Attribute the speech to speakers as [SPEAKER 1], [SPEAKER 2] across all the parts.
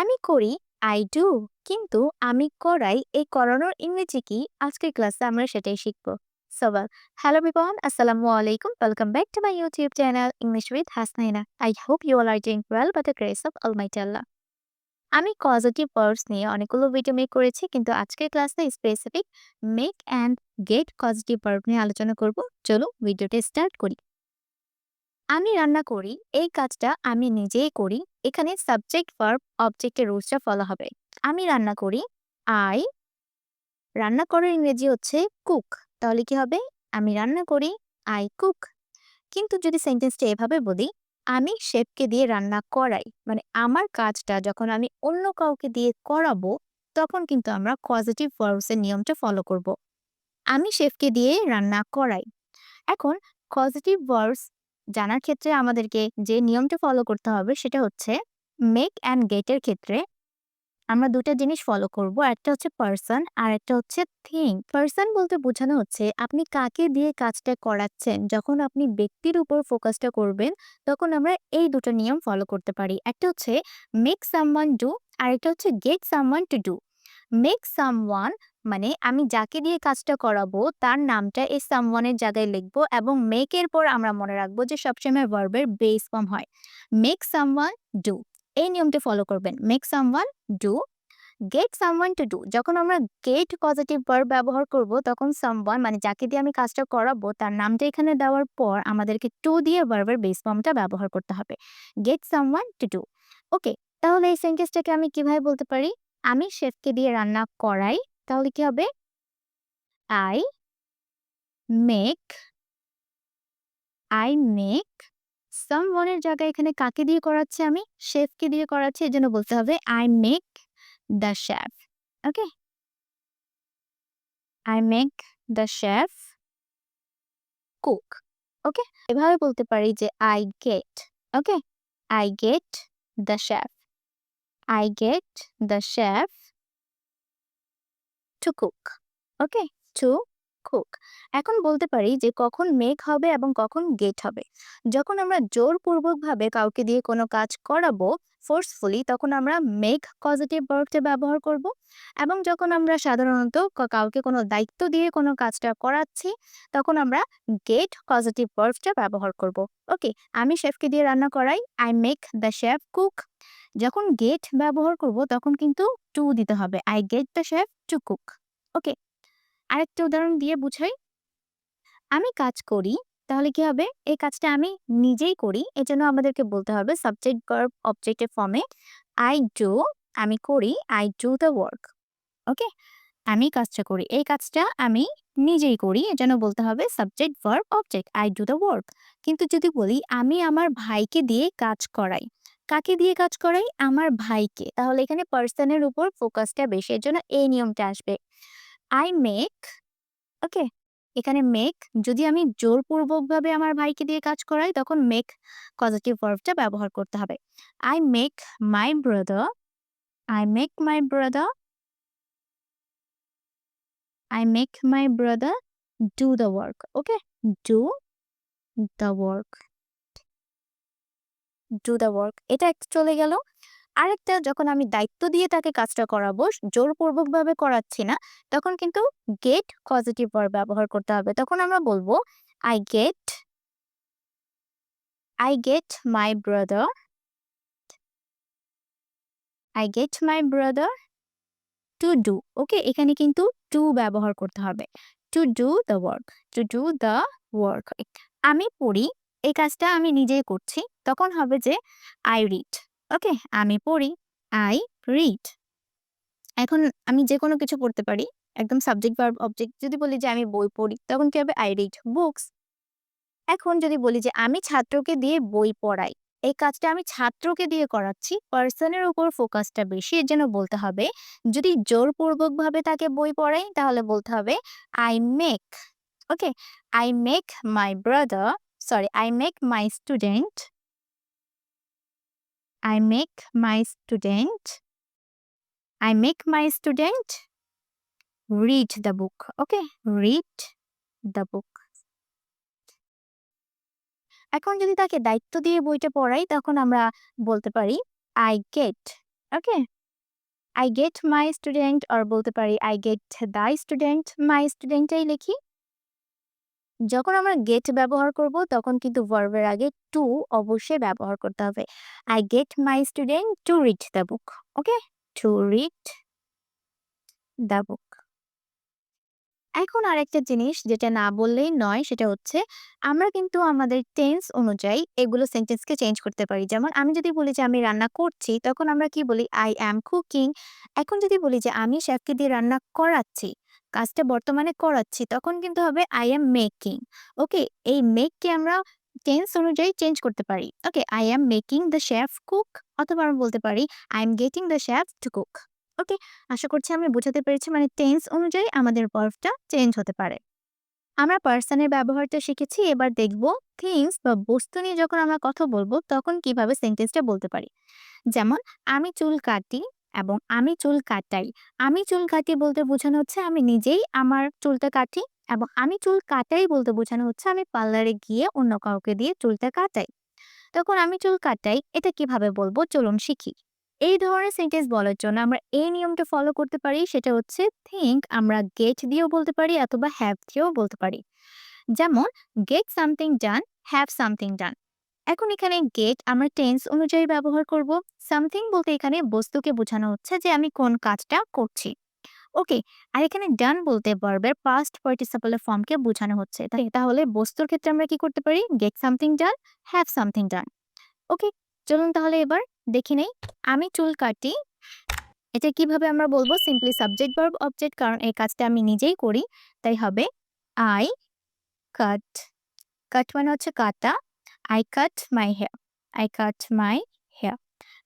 [SPEAKER 1] আমি করি I do কিন্তু আমি করাই এই করানোর ইংরেজি কি? আজকের ক্লাসে আমরা সেটাই শিখব। সবাল হ্যালো এভরিওয়ান আসসালামু আলাইকুম welcome back to my YouTube channel English with Hasnaina I hope you are doing well by the grace of almighty Allah আমি পজিটিভ ভার্বস নিয়ে অনেকগুলো ভিডিও মেক করেছি, কিন্তু আজকের ক্লাসে specific make and get positive verb নিয়ে আলোচনা করব। চলো ভিডিওটা স্টার্ট করি। আমি রান্না করি, এই কাজটা আমি নিজেই করি এখানে সাবজেক্ট ভার্ব অবজেক্টের রুলসটা ফলো হবে। আমি রান্না করি আই রান্না করার ইংরেজি হচ্ছে কুক তাহলে কি হবে? আমি রান্না করি আই কুক কিন্তু যদি সেন্টেন্সটা এভাবে বলি, আমি শেফকে দিয়ে রান্না করাই মানে আমার কাজটা যখন আমি অন্য কাউকে দিয়ে করাবো, তখন কিন্তু আমরা পজিটিভ ভার্বসের নিয়মটা ফলো করব। আমি শেফকে দিয়ে রান্না করাই। এখন পজিটিভ ভার্বস জানার ক্ষেত্রে আমাদেরকে যে নিয়মটা ফলো করতে হবে সেটা হচ্ছে মেক অ্যান্ড গেটের ক্ষেত্রে আমরা দুটো জিনিস ফলো করব, একটা হচ্ছে পার্সন আর একটা হচ্ছে থিং পার্সন বলতে বোঝানো হচ্ছে আপনি কাকে দিয়ে কাজটা করাচ্ছেন, যখন আপনি ব্যক্তির উপর ফোকাসটা করবেন তখন আমরা এই দুটো নিয়ম ফলো করতে পারি। একটা হচ্ছে মেক সামওয়ান ডু আর একটা হচ্ছে get someone to do make someone মানে আমি যাকে দিয়ে কাজটা করাবো, তার নামটা এই সামওয়ানের জায়গায় লিখব এবং মেক এর পর আমরা মনে রাখব যে সবসময় ভার্বের বেস ফর্ম হয়। মেক সামওয়ান ডু এই নিয়মটি ফলো করবেন। Make someone do get someone to do যখন আমরা গেট পজিটিভ ভার্ব ব্যবহার করব, তখন সামওয়ান মানে যাকে দিয়ে আমি কাজটা করাবো, তার নামটা এখানে দেওয়ার পর আমাদেরকে টু দিয়ে ভার্বের বেস ফর্মটা ব্যবহার করতে হবে। Get someone to do okay তাহলে এই সেন্টেন্সটাকে আমি কীভাবে বলতে পারি? আমি শেফকে দিয়ে রান্না করাই তাহলে কি হবে? আই মেক আই মেক সামওয়ানের জায়গায় এখানে কাকে দিয়ে করাচ্ছি আমি? শেফকে দিয়ে করাচ্ছি জন্য বলতে হবে I make the chef okay I make the chef cook okay এভাবে বলতে পারি যে I get okay I get the chef I get the chef to cook okay to cook এখন বলতে পারি যে কখন মেক হবে এবং কখন গেট হবে। যখন আমরা জোরপূর্বকভাবে কাউকে দিয়ে কোনো কাজ করাবো ফোর্সফুলি তখন আমরা মেক পজিটিভ ভার্বটা ব্যবহার করব এবং যখন আমরা সাধারণত কাউকে কোনো দায়িত্ব দিয়ে কোনো কাজটা করাচ্ছি, তখন আমরা গেট পজিটিভ ভার্বটা ব্যবহার করব। ওকে আমি শেফকে দিয়ে রান্না করাই I make the chef cook যখন গেট ব্যবহার করব, তখন কিন্তু টু দিতে হবে। I get the chef to cook okay আরেকটা উদাহরণ দিয়ে বুঝাই। আমি কাজ করি, তাহলে কি হবে? এই কাজটা আমি নিজেই করি, এজন্য আমাদেরকে বলতে হবে সাবজেক্ট ভার্ব অবজেক্টের ফর্মে আই ডু আমি করি I do the work okay আমি কাজটা করি, এই কাজটা আমি নিজেই করি, এজন্য বলতে হবে subject verb object I do the work কিন্তু যদি বলি, আমি আমার ভাইকে দিয়ে কাজ করাই কাকে দিয়ে কাজ করাই? আমার ভাইকে। তাহলে এখানে পার্সনের উপর ফোকাসটা বেশি। এর জন্য এই নিয়মটা আসবে। আই মেক ওকে এখানে মেক যদি আমি জোরপূর্বকভাবে আমার ভাইকে দিয়ে কাজ করাই, তখন মেক পজিটিভ ভার্বটা ব্যবহার করতে হবে। I make my brother I make my brother I make my brother do the work okay do the work do the work এটা চলে গেল। আরেকটা, যখন আমি দায়িত্ব দিয়ে তাকে কাজটা করাবো, জোরপূর্বকভাবে করাচ্ছি না, তখন কিন্তু গেট পজিটিভ ভার্ব ব্যবহার করতে হবে। তখন আমরা বলব I get I get my brother I get my brother to do okay এখানে কিন্তু টু ব্যবহার করতে হবে। To do the work to do the work আমি পড়ি এই কাজটা আমি নিজেই করছি। তখন হবে যে আই রিড ওকে আমি পড়ি আই রিড এখন আমি যে কোনো কিছু পড়তে পারি, একদম সাবজেক্ট বা অবজেক্ট যদি বলি যে আমি বই পড়ি, তখন কি হবে? আই রিড বুকস এখন যদি বলি যে আমি ছাত্রকে দিয়ে বই পড়াই, এই কাজটা আমি ছাত্রকে দিয়ে করাচ্ছি পার্সনের উপর ফোকাসটা বেশি, এর জন্য বলতে হবে, যদি জোরপূর্বকভাবে তাকে বই পড়াই, তাহলে বলতে হবে I make okay I make my brother sorry I make my student I make my student I make my student read the book. Okay, read the book. এখন যদি তাকে দায়িত্ব দিয়ে বইটা পড়াই তখন আমরা বলতে পারি I get okay? I get my student or বলতে পারি I get the student, my student টাই লিখি। যখন আমরা গেট ব্যবহার করব তখন কিন্তু এর আগে টু অবশ্যই ব্যবহার করতে হবে। I get my student to read the book. Okay? To read the book. এখন আরেকটা জিনিস যেটা না বললেই নয় সেটা হচ্ছে আমরা কিন্তু আমাদের টেন্স অনুযায়ী এগুলো সেন্টেন্সকে চেঞ্জ করতে পারি। যেমন আমি যদি বলি যে আমি রান্না করছি তখন আমরা কি বলি আই am কুকিং এখন যদি বলি যে আমি শেফকে দিয়ে রান্না করাচ্ছি, কাজটা বর্তমানে করাচ্ছি, তখন কিন্তু হবে আই এম মেকিং ওকে? এই মেককে আমরা টেন্স অনুযায়ী চেঞ্জ করতে পারি। Okay? I am making the chef cook অথবা আমরা বলতে পারি I am getting the chef to cook okay? আশা করছি আমি বোঝাতে পেরেছি মানে টেন্স অনুযায়ী আমাদের ভার্বটা চেঞ্জ হতে পারে। আমরা পার্সনের ব্যবহারটা শিখেছি, এবার দেখব থিংস বা বস্তু নিয়ে যখন আমরা কথা বলব, তখন কীভাবে সেন্টেন্সটা বলতে পারি। যেমন, আমি চুল কাটি এবং আমি চুল কাটাই। আমি চুল কাটি বলতে বোঝানো হচ্ছে আমি নিজেই আমার চুলটা কাটি এবং আমি চুল কাটাই বলতে বোঝানো হচ্ছে আমি পার্লারে গিয়ে অন্য কাউকে দিয়ে চুলটা কাটাই। তখন আমি চুল কাটাই এটা কীভাবে বলব চলুন শিখি। এই ধরনের সেন্টেন্স বলার জন্য আমরা এই নিয়মটা ফলো করতে পারি সেটা হচ্ছে থিংক আমরা গেট দিয়েও বলতে পারি অথবা হ্যাভ দিয়েও বলতে পারি। যেমন get something done, have something done. এখন এখানে গেট আমরা টেন্স অনুযায়ী ব্যবহার করব। সামথিং বলতে এখানে বস্তুকে বোঝানো হচ্ছে যে আমি কোন কাজটা করছি। ওকে? আর এখানে ডান বলতে ভার্বের পাস্ট পার্টিসিপল এর ফর্মকে বোঝানো হচ্ছে। তাহলে বস্তুর ক্ষেত্রে আমরা কি করতে পারি? Get something done, have something done. Okay? চলুন তাহলে এবার দেখি নেই। আমি চুল কাটি। এটা কীভাবে আমরা বলব? সিম্পলি সাবজেক্ট ভার্ব অবজেক্ট কারণ এই কাজটা আমি নিজেই করি। তাই হবে আই কাট কাট মানে হচ্ছে কাটা। I cut my hair. I cut my hair.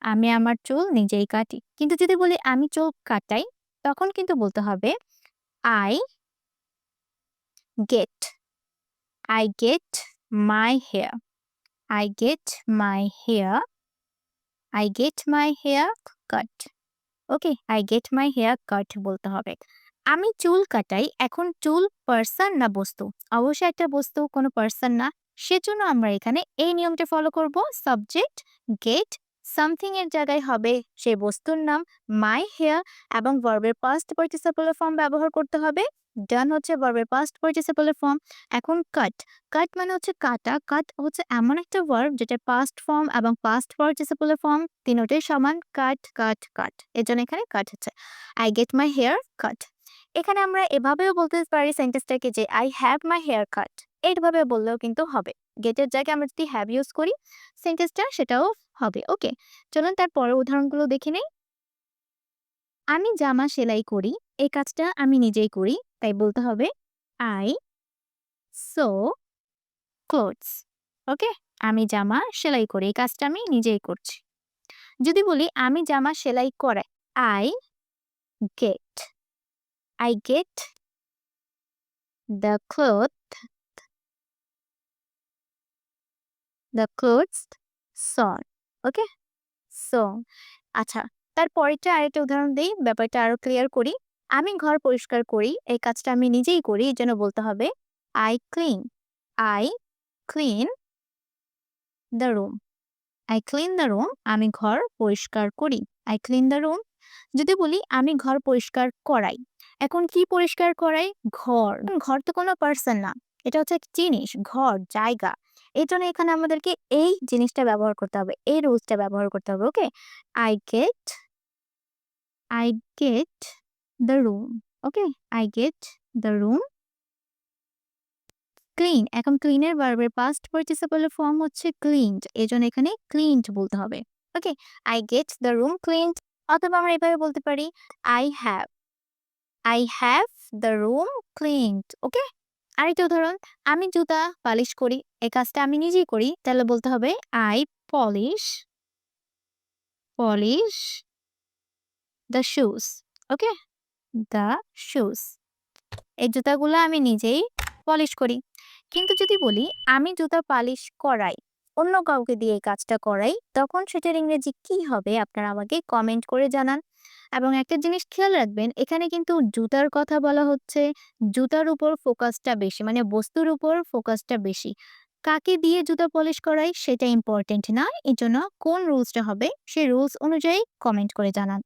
[SPEAKER 1] আমি আমার চুল নিজেই কাটি। কিন্তু যদি বলি আমি চুল কাটাই, তখন কিন্তু বলতে হবে, I get. I get my hair. I get my hair. I get my hair cut. Okay? I get my hair cut বলতে হবে। আমি চুল কাটাই, এখন চুল পারসন না বস্তু? অবশ্যই একটা বস্তু, কোনো পারসন না। সেজন্য আমরা এখানে এই নিয়মটা ফলো করব। সাবজেক্ট গেট সামথিং এর জায়গায় হবে সেই বস্তুর নাম মাই হেয়ার এবং ভার্বের পাস্ট পার্টিসিপল এর ফর্ম ব্যবহার করতে হবে। ডান হচ্ছে ভার্বের পাস্ট পার্টিসিপল এর ফর্ম। এখন কাট। কাট মানে হচ্ছে কাটা। কাট হচ্ছে এমন একটা ভার্ব যেটা পাস্ট ফর্ম এবং পাস্ট পার্টিসিপল এর ফর্ম তিনটাই সমান কাট, কাট, কাট। এজন্য এখানে কাট হচ্ছে। I get my hair cut এখানে আমরা এভাবেও বলতে পারি সেন্টেন্সটাকে যে I have my hair cut. এইভাবে বললেও কিন্তু হবে। গেটের জায়গায় আমরা যদি হ্যাভ ইউজ করি সেন্টেন্সটা সেটাও হবে। ওকে? চলুন তার পরের উদাহরণগুলো দেখে নেই। আমি জামা সেলাই করি। এই কাজটা আমি নিজেই করি। তাই বলতে হবে আই সো ক্লোথস ওকে? আমি জামা সেলাই করি। এই কাজটা আমি নিজেই করছি। যদি বলি, আমি জামা সেলাই করাই I get I get the cloth the clothes sewn. Okay? sewn. আচ্ছা তার পরেরটা আরেকটা উদাহরণ দেই ব্যাপারটা আরও ক্লিয়ার করি। আমি ঘর পরিষ্কার করি। এই কাজটা আমি নিজেই করি। এজন্য বলতে হবে I clean. I clean the room. I clean the room. আমি ঘর পরিষ্কার করি। I clean the room. যদি বলি আমি ঘর পরিষ্কার করাই। এখন কি পরিষ্কার করাই? ঘর। ঘর তো কোনো পারসন না। এটা হচ্ছে জিনিস, ঘর, জায়গা। এজন্য এখানে আমাদেরকে এই জিনিসটা ব্যবহার করতে হবে। এই রুলসটা ব্যবহার করতে হবে। Okay? I get I get the room okay? I get the room clean. এখন ক্লিন এর ভার্বের পাস্ট পার্টিসিপল ফর্ম হচ্ছে ক্লিনড। এই জন্য এখানে ক্লিনড বলতে হবে। Okay? I get the room cleaned, অথবা আমরা এভাবে বলতে পারি I have I have the room cleaned. Okay? আরেকটা উদাহরণ আমি জুতা পালিশ করি। এই কাজটা আমি নিজেই করি। তাহলে বলতে হবে I polish polish the shoes okay? The shoes এই জুতাগুলো আমি নিজেই পলিশ করি। কিন্তু যদি বলি আমি জুতা পালিশ করাই, অন্য কাউকে দিয়ে এই কাজটা করাই, তখন সেটার ইংরেজি কি হবে আপনারা আমাকে কমেন্ট করে জানান। এবং একটা জিনিস খেয়াল রাখবেন, এখানে কিন্তু জুতার কথা বলা হচ্ছে। জুতার উপর ফোকাসটা বেশি মানে বস্তুর উপর ফোকাসটা বেশি। কাকে দিয়ে জুতা পলিশ করাই সেটা ইম্পর্টেন্ট না। এজন্য কোন রুলসটা হবে, সেই রুলস অনুযায়ী কমেন্ট করে জানান।